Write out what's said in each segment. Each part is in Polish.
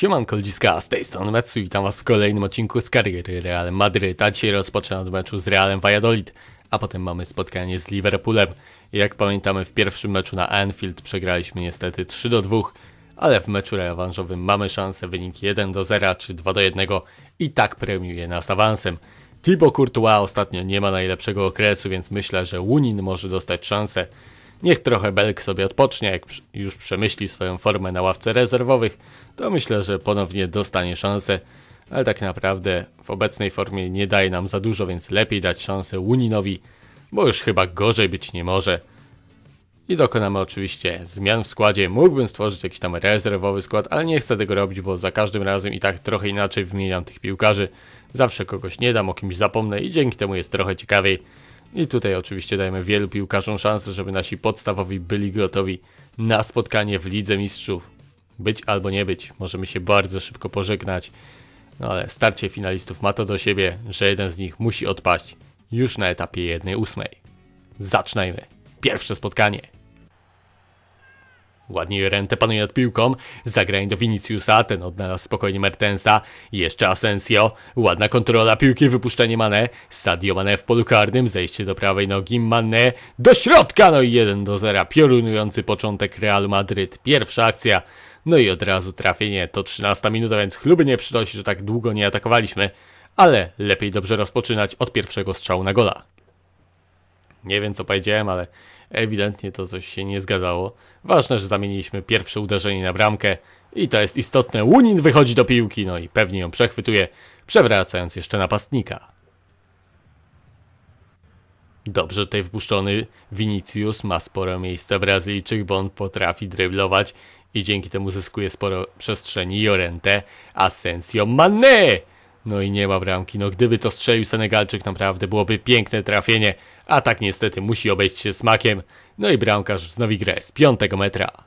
Siemanko ludziska, z tej strony Metsu witam was w kolejnym odcinku z kariery Real Madryt, a dzisiaj rozpoczynam od meczu z Realem Valladolid, a potem mamy spotkanie z Liverpoolem. Jak pamiętamy w pierwszym meczu na Anfield przegraliśmy niestety 3 do 2, ale w meczu rewanżowym mamy szansę wynik 1 do 0 czy 2 do 1 i tak premiuje nas awansem. Thibaut Courtois ostatnio nie ma najlepszego okresu, więc myślę, że Łunin może dostać szansę. Niech trochę Belk sobie odpocznie, jak już przemyśli swoją formę na ławce rezerwowych, to myślę, że ponownie dostanie szansę. Ale tak naprawdę w obecnej formie nie daje nam za dużo, więc lepiej dać szansę Łuninowi, bo już chyba gorzej być nie może. I dokonamy oczywiście zmian w składzie. Mógłbym stworzyć jakiś tam rezerwowy skład, ale nie chcę tego robić, bo za każdym razem i tak trochę inaczej wymieniam tych piłkarzy. Zawsze kogoś nie dam, o kimś zapomnę i dzięki temu jest trochę ciekawiej. I tutaj oczywiście dajemy wielu piłkarzom szansę, żeby nasi podstawowi byli gotowi na spotkanie w Lidze Mistrzów. Być albo nie być, możemy się bardzo szybko pożegnać. No ale starcie finalistów ma to do siebie, że jeden z nich musi odpaść już na etapie 1-8. Zaczynajmy. Pierwsze spotkanie. Ładnie Rente panuje nad piłką, zagrań do Viniciusa, ten odnalazł spokojnie Mertensa, jeszcze Asensio, ładna kontrola piłki, wypuszczenie Mane, Sadio Mane w polu karnym, zejście do prawej nogi, Mane. Do środka, no i 1 do 0, piorunujący początek Real Madryt, pierwsza akcja, no i od razu trafienie, to 13 minuta, więc chluby nie przynosi, że tak długo nie atakowaliśmy, ale lepiej dobrze rozpoczynać od pierwszego strzału na gola. Nie wiem co powiedziałem, ale ewidentnie to coś się nie zgadzało. Ważne, że zamieniliśmy pierwsze uderzenie na bramkę i to jest istotne. Łunin wychodzi do piłki, no i pewnie ją przechwytuje, przewracając jeszcze napastnika. Dobrze tutaj wpuszczony Vinicius ma sporo miejsca Brazylijczyk, bo on potrafi dryblować i dzięki temu zyskuje sporo przestrzeni. Jorente, Asensio, Mané! No i nie ma bramki. No gdyby to strzelił Senegalczyk, naprawdę byłoby piękne trafienie, a tak niestety musi obejść się smakiem. No i bramkarz wznowi grę z piątego metra.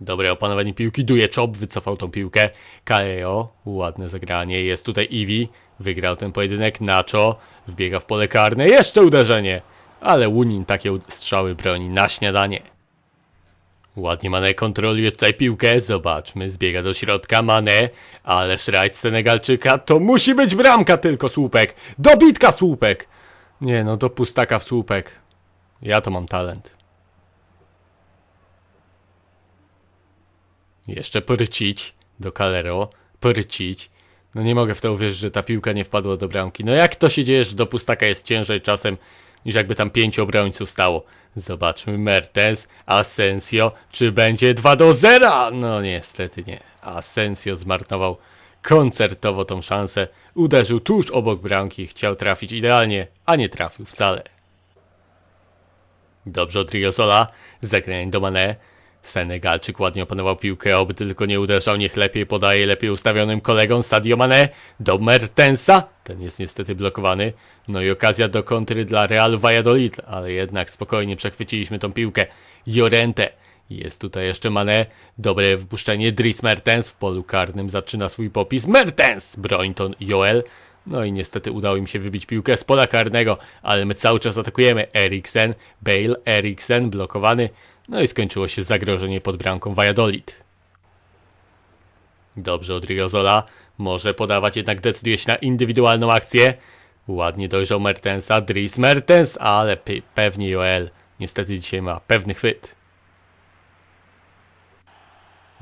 Dobre opanowanie piłki, duje Chop, wycofał tą piłkę. Kaleo, ładne zagranie, jest tutaj Iwi, wygrał ten pojedynek. Nacho, wbiega w pole karne, jeszcze uderzenie. Ale Łunin takie strzały broni na śniadanie. Ładnie Mane kontroluje tutaj piłkę, zobaczmy, zbiega do środka Mane, ale szrajc Senegalczyka, to musi być bramka tylko słupek, dobitka słupek! Nie no, do pustaka w słupek. Ja to mam talent. Jeszcze prycić do Calero, prycić. No nie mogę w to uwierzyć, że ta piłka nie wpadła do bramki. No jak to się dzieje, że do pustaka jest ciężej czasem niż jakby tam pięciu obrońców stało. Zobaczmy Mertens, Asensio, czy będzie 2 do 0? No niestety nie. Asensio zmarnował koncertowo tą szansę. Uderzył tuż obok bramki, chciał trafić idealnie, a nie trafił wcale. Dobrze od Riosola, zagranie do Mané. Senegalczyk ładnie opanował piłkę, oby tylko nie uderzał, niech lepiej podaje lepiej ustawionym kolegom Sadio Mané do Mertensa. Ten jest niestety blokowany. No i okazja do kontry dla Real Valladolid, ale jednak spokojnie przechwyciliśmy tą piłkę. Jorente. Jest tutaj jeszcze Mané. Dobre wypuszczenie. Dries Mertens w polu karnym zaczyna swój popis. Mertens! Brońton Joel. No i niestety udało im się wybić piłkę z pola karnego, ale my cały czas atakujemy. Eriksen, Bale, Eriksen blokowany. No i skończyło się zagrożenie pod bramką Valladolid. Dobrze od Riozola. Może podawać, jednak decyduje się na indywidualną akcję. Ładnie dojrzał Mertensa, Dries Mertens, ale pe- pewnie Joel. Niestety dzisiaj ma pewny chwyt.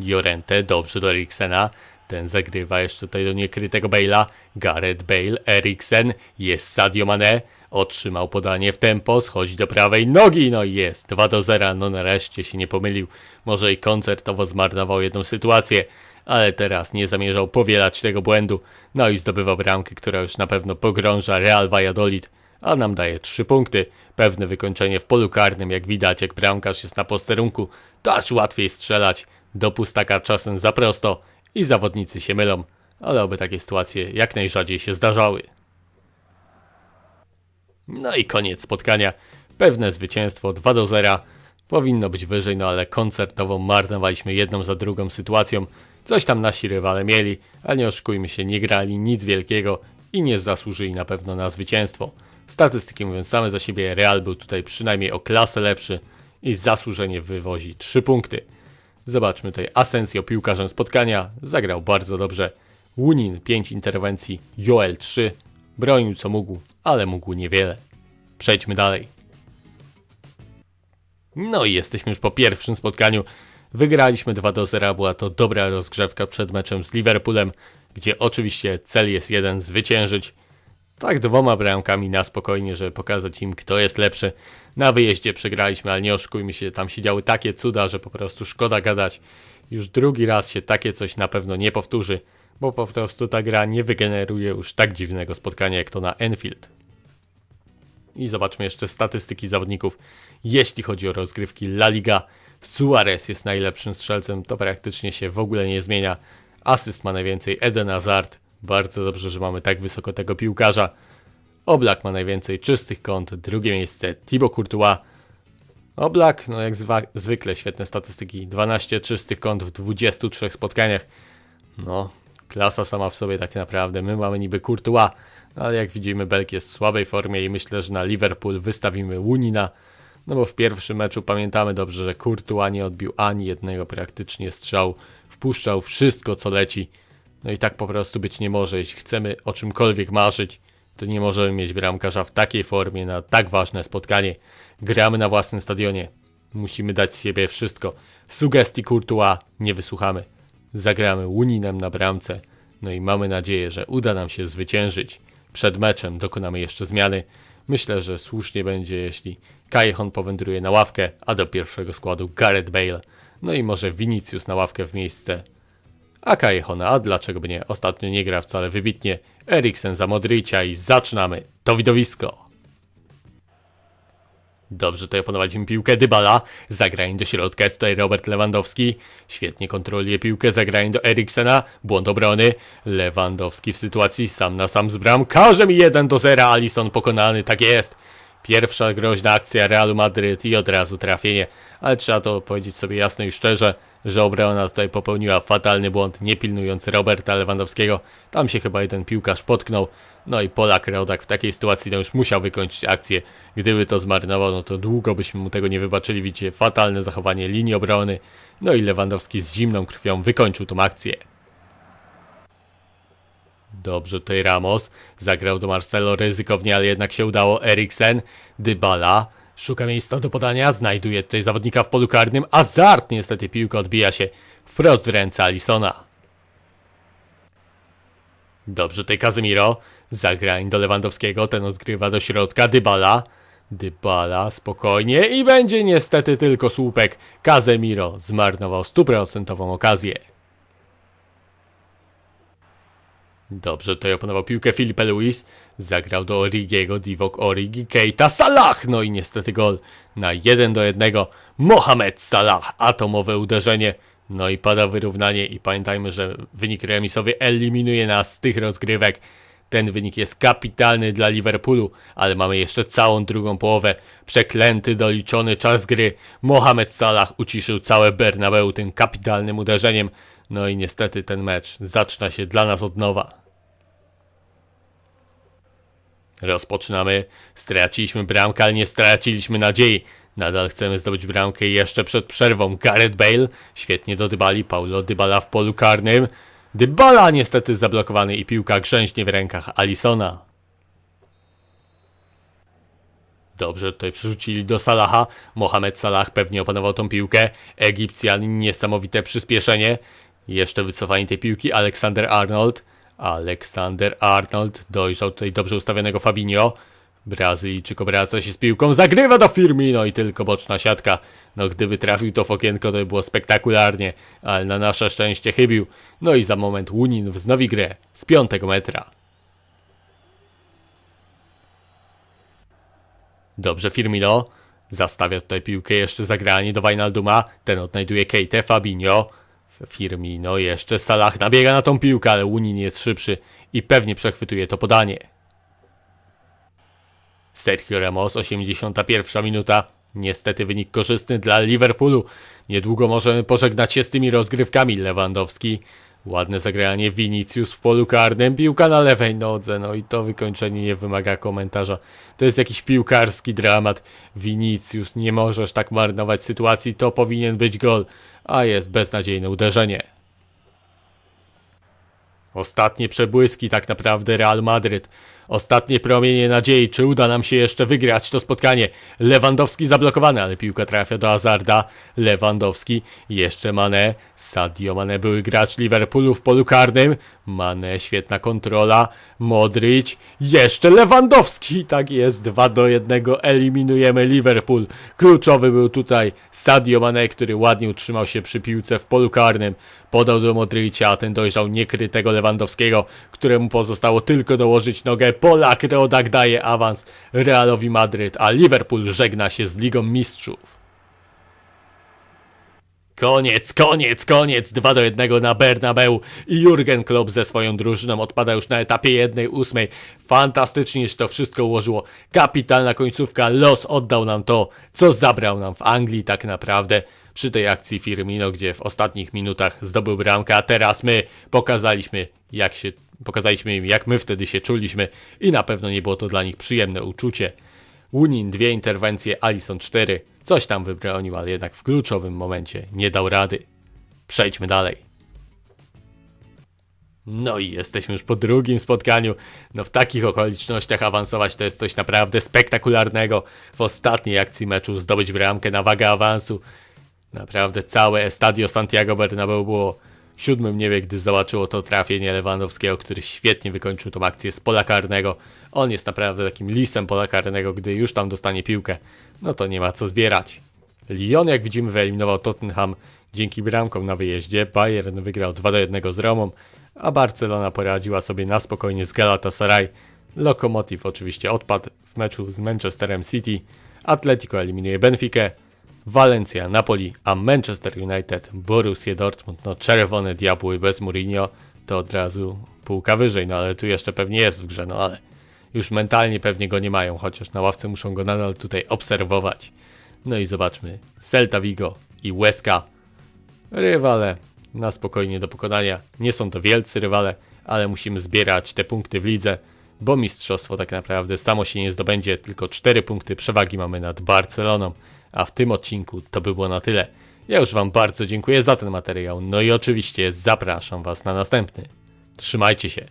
Jorente, dobrze do Eriksena. Ten zagrywa jeszcze tutaj do niekrytego Bale'a. Gareth Bale, Eriksen, jest Sadio Mane. Otrzymał podanie w tempo, schodzi do prawej nogi, no i jest. 2 do 0, no nareszcie się nie pomylił. Może i koncertowo zmarnował jedną sytuację, ale teraz nie zamierzał powielać tego błędu. No i zdobywa bramkę, która już na pewno pogrąża Real Valladolid, a nam daje 3 punkty. Pewne wykończenie w polu karnym, jak widać, jak bramkarz jest na posterunku, to aż łatwiej strzelać. Do pustaka czasem za prosto i zawodnicy się mylą, ale oby takie sytuacje jak najrzadziej się zdarzały. No i koniec spotkania. Pewne zwycięstwo 2 do 0. Powinno być wyżej, no ale koncertowo marnowaliśmy jedną za drugą sytuacją. Coś tam nasi rywale mieli, ale nie oszukujmy się, nie grali nic wielkiego i nie zasłużyli na pewno na zwycięstwo. Statystyki mówią same za siebie, Real był tutaj przynajmniej o klasę lepszy i zasłużenie wywozi 3 punkty. Zobaczmy tutaj Asensio piłkarzem spotkania. Zagrał bardzo dobrze. Łunin 5 interwencji, Joel 3. Bronił co mógł, ale mógł niewiele. Przejdźmy dalej. No i jesteśmy już po pierwszym spotkaniu. Wygraliśmy 2 do 0, była to dobra rozgrzewka przed meczem z Liverpoolem, gdzie oczywiście cel jest jeden zwyciężyć. Tak dwoma bramkami na spokojnie, żeby pokazać im kto jest lepszy. Na wyjeździe przegraliśmy, ale nie oszukujmy się, tam się działy takie cuda, że po prostu szkoda gadać. Już drugi raz się takie coś na pewno nie powtórzy, bo po prostu ta gra nie wygeneruje już tak dziwnego spotkania jak to na Enfield. I zobaczmy jeszcze statystyki zawodników. Jeśli chodzi o rozgrywki La Liga, Suarez jest najlepszym strzelcem, to praktycznie się w ogóle nie zmienia. Asyst ma najwięcej Eden Hazard. Bardzo dobrze, że mamy tak wysoko tego piłkarza. Oblak ma najwięcej czystych kąt, drugie miejsce Thibaut Courtois. Oblak, no jak zwykle świetne statystyki, 12 czystych kąt w 23 spotkaniach. No, klasa sama w sobie tak naprawdę. My mamy niby Courtois, no ale jak widzimy Belk jest w słabej formie i myślę, że na Liverpool wystawimy Łunina. No bo w pierwszym meczu pamiętamy dobrze, że Courtois nie odbił ani jednego praktycznie strzału. Wpuszczał wszystko co leci. No i tak po prostu być nie może. Jeśli chcemy o czymkolwiek marzyć, to nie możemy mieć bramkarza w takiej formie na tak ważne spotkanie. Gramy na własnym stadionie. Musimy dać z siebie wszystko. Sugestii Courtois nie wysłuchamy. Zagramy Uninem na bramce, no i mamy nadzieję, że uda nam się zwyciężyć. Przed meczem dokonamy jeszcze zmiany. Myślę, że słusznie będzie, jeśli Kajechon powędruje na ławkę, a do pierwszego składu Gareth Bale. No i może Vinicius na ławkę w miejsce a Kajechona, a dlaczego by nie? Ostatnio nie gra wcale wybitnie. Eriksen za Modricia i zaczynamy to widowisko! Dobrze, to opanowaliśmy piłkę Dybala. Zagranie do środka jest tutaj Robert Lewandowski. Świetnie kontroluje piłkę. Zagranie do Eriksena. Błąd obrony. Lewandowski w sytuacji sam na sam z bramkarzem. 1 do 0. Alisson pokonany. Tak jest. Pierwsza groźna akcja Realu Madryt i od razu trafienie. Ale trzeba to powiedzieć sobie jasno i szczerze, że obrona tutaj popełniła fatalny błąd, nie pilnujący Roberta Lewandowskiego. Tam się chyba jeden piłkarz potknął. No i Polak Rodak w takiej sytuacji no już musiał wykończyć akcję. Gdyby to zmarnował, no to długo byśmy mu tego nie wybaczyli. Widzicie, fatalne zachowanie linii obrony. No i Lewandowski z zimną krwią wykończył tą akcję. Dobrze, tutaj Ramos zagrał do Marcelo ryzykownie, ale jednak się udało. Eriksen, Dybala, szuka miejsca do podania, znajduje tutaj zawodnika w polu karnym. Azart niestety piłka odbija się wprost w ręce Alisona. Dobrze, tutaj Casemiro, zagrań do Lewandowskiego, ten odgrywa do środka, Dybala. Dybala, spokojnie i będzie niestety tylko słupek. Casemiro zmarnował stuprocentową okazję. Dobrze, tutaj opanował piłkę Filipe Luis. Zagrał do Origiego, Divok Origi, Keita, Salah! No i niestety gol na 1 do 1. Mohamed Salah, atomowe uderzenie. No i pada wyrównanie i pamiętajmy, że wynik remisowy eliminuje nas z tych rozgrywek. Ten wynik jest kapitalny dla Liverpoolu, ale mamy jeszcze całą drugą połowę. Przeklęty, doliczony czas gry. Mohamed Salah uciszył całe Bernabeu tym kapitalnym uderzeniem. No i niestety ten mecz zaczyna się dla nas od nowa. Rozpoczynamy. Straciliśmy bramkę, ale nie straciliśmy nadziei. Nadal chcemy zdobyć bramkę jeszcze przed przerwą. Gareth Bale świetnie dodybali. Paulo Dybala w polu karnym. Dybala niestety zablokowany i piłka grzęźnie w rękach Alisona. Dobrze, tutaj przerzucili do Salaha. Mohamed Salah pewnie opanował tą piłkę. Egipcjanin niesamowite przyspieszenie. Jeszcze wycofanie tej piłki. Aleksander Arnold. Aleksander Arnold dojrzał tutaj dobrze ustawionego Fabinho. Brazylijczyk obraca się z piłką, zagrywa do Firmino i tylko boczna siatka. No gdyby trafił to w okienko, to by było spektakularnie, ale na nasze szczęście chybił. No i za moment Łunin wznowi grę z piątego metra. Dobrze Firmino. Zastawia tutaj piłkę jeszcze zagranie do Wijnalduma. Ten odnajduje Keite, Fabinho. Firmino jeszcze Salah nabiega na tą piłkę, ale Łunin jest szybszy i pewnie przechwytuje to podanie. Sergio Ramos, 81 minuta. Niestety wynik korzystny dla Liverpoolu. Niedługo możemy pożegnać się z tymi rozgrywkami. Lewandowski Ładne zagranie Vinicius w polu karnym, piłka na lewej nodze, no i to wykończenie nie wymaga komentarza. To jest jakiś piłkarski dramat. Vinicius, nie możesz tak marnować sytuacji, to powinien być gol, a jest beznadziejne uderzenie. Ostatnie przebłyski tak naprawdę Real Madryt. Ostatnie promienie nadziei, czy uda nam się jeszcze wygrać to spotkanie. Lewandowski zablokowany, ale piłka trafia do Hazarda. Lewandowski, jeszcze Mane. Sadio Mane były gracz Liverpoolu w polu karnym. Mane, świetna kontrola. Modric, jeszcze Lewandowski. Tak jest, 2 do 1 eliminujemy Liverpool. Kluczowy był tutaj Sadio Mane, który ładnie utrzymał się przy piłce w polu karnym. Podał do Modricia, a ten dojrzał niekrytego Lewandowskiego, któremu pozostało tylko dołożyć nogę. Polak Rodak daje awans Realowi Madryt, a Liverpool żegna się z Ligą Mistrzów. Koniec, koniec, koniec! 2 do 1 na Bernabeu i Jurgen Klopp ze swoją drużyną odpada już na etapie 1-8. Fantastycznie się to wszystko ułożyło. Kapitalna końcówka, los oddał nam to, co zabrał nam w Anglii tak naprawdę. Przy tej akcji Firmino, gdzie w ostatnich minutach zdobył bramkę, a teraz my pokazaliśmy, jak się, pokazaliśmy im, jak my wtedy się czuliśmy i na pewno nie było to dla nich przyjemne uczucie. Łunin dwie interwencje, Alison cztery. Coś tam wybronił, ale jednak w kluczowym momencie nie dał rady. Przejdźmy dalej. No i jesteśmy już po drugim spotkaniu. No w takich okolicznościach awansować to jest coś naprawdę spektakularnego. W ostatniej akcji meczu zdobyć bramkę na wagę awansu. Naprawdę całe Estadio Santiago Bernabeu było siódmym niebie, gdy zobaczyło to trafienie Lewandowskiego, który świetnie wykończył tą akcję z pola karnego. On jest naprawdę takim lisem pola karnego, gdy już tam dostanie piłkę, no to nie ma co zbierać. Lyon, jak widzimy, wyeliminował Tottenham dzięki bramkom na wyjeździe. Bayern wygrał 2 do 1 z Romą, a Barcelona poradziła sobie na spokojnie z Galatasaray. Lokomotiv oczywiście odpadł w meczu z Manchesterem City. Atletico eliminuje Benfikę. Valencia, Napoli, a Manchester United, Borussia Dortmund, no czerwone diabły bez Mourinho, to od razu półka wyżej, no ale tu jeszcze pewnie jest w grze, no ale już mentalnie pewnie go nie mają, chociaż na ławce muszą go nadal tutaj obserwować. No i zobaczmy, Celta Vigo i Huesca, rywale na spokojnie do pokonania, nie są to wielcy rywale, ale musimy zbierać te punkty w lidze, bo mistrzostwo tak naprawdę samo się nie zdobędzie, tylko 4 punkty przewagi mamy nad Barceloną. A w tym odcinku to by było na tyle. Ja już Wam bardzo dziękuję za ten materiał, no i oczywiście zapraszam Was na następny. Trzymajcie się.